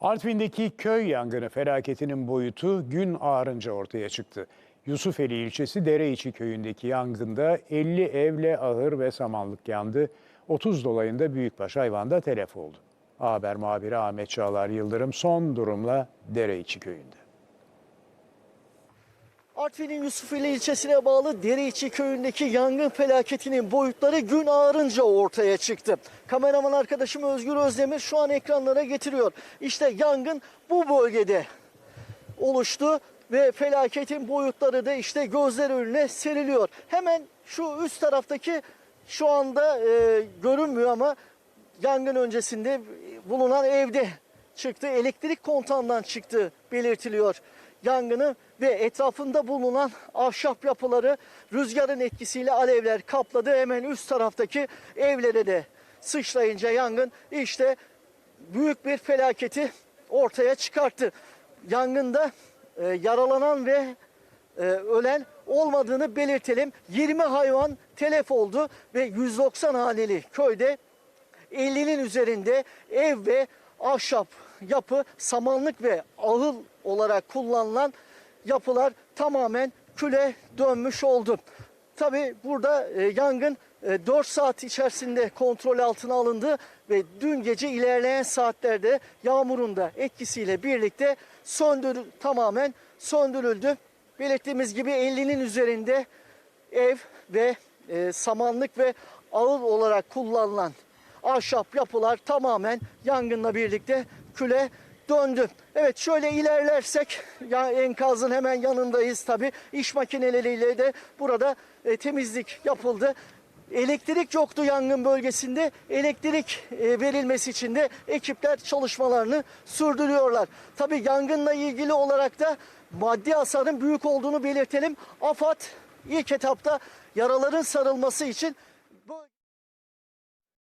Artvin'deki köy yangını felaketinin boyutu gün ağarınca ortaya çıktı. Yusufeli ilçesi Dereiçi köyündeki yangında 50 evle ahır ve samanlık yandı. 30 dolayında büyükbaş hayvan da telef oldu. Haber muhabiri Ahmet Çağlar Yıldırım son durumla Dereiçi köyünde. Artvin'in Yusufeli ilçesine bağlı Dereiçi köyündeki yangın felaketinin boyutları gün ağarınca ortaya çıktı. Kameraman arkadaşım Özgür Özdemir şu an ekranlara getiriyor. İşte yangın bu bölgede oluştu ve felaketin boyutları da işte gözler önüne seriliyor. Hemen şu üst taraftaki şu anda e, görünmüyor ama yangın öncesinde bulunan evde çıktı. Elektrik kontağından çıktı belirtiliyor yangını ve etrafında bulunan ahşap yapıları rüzgarın etkisiyle alevler kapladı. Hemen üst taraftaki evlere de sıçrayınca yangın işte büyük bir felaketi ortaya çıkarttı. Yangında e, yaralanan ve e, ölen olmadığını belirtelim. 20 hayvan telef oldu ve 190 haneli köyde 50'nin üzerinde ev ve ahşap yapı, samanlık ve ahıl olarak kullanılan yapılar tamamen küle dönmüş oldu. Tabi burada e, yangın e, 4 saat içerisinde kontrol altına alındı ve dün gece ilerleyen saatlerde yağmurun da etkisiyle birlikte söndür tamamen söndürüldü. Belirttiğimiz gibi 50'nin üzerinde ev ve e, samanlık ve ağıl olarak kullanılan ahşap yapılar tamamen yangınla birlikte küle döndü. Evet şöyle ilerlersek ya enkazın hemen yanındayız tabi. İş makineleriyle de burada e, temizlik yapıldı. Elektrik yoktu yangın bölgesinde. Elektrik e, verilmesi için de ekipler çalışmalarını sürdürüyorlar. Tabi yangınla ilgili olarak da maddi hasarın büyük olduğunu belirtelim. AFAD ilk etapta yaraların sarılması için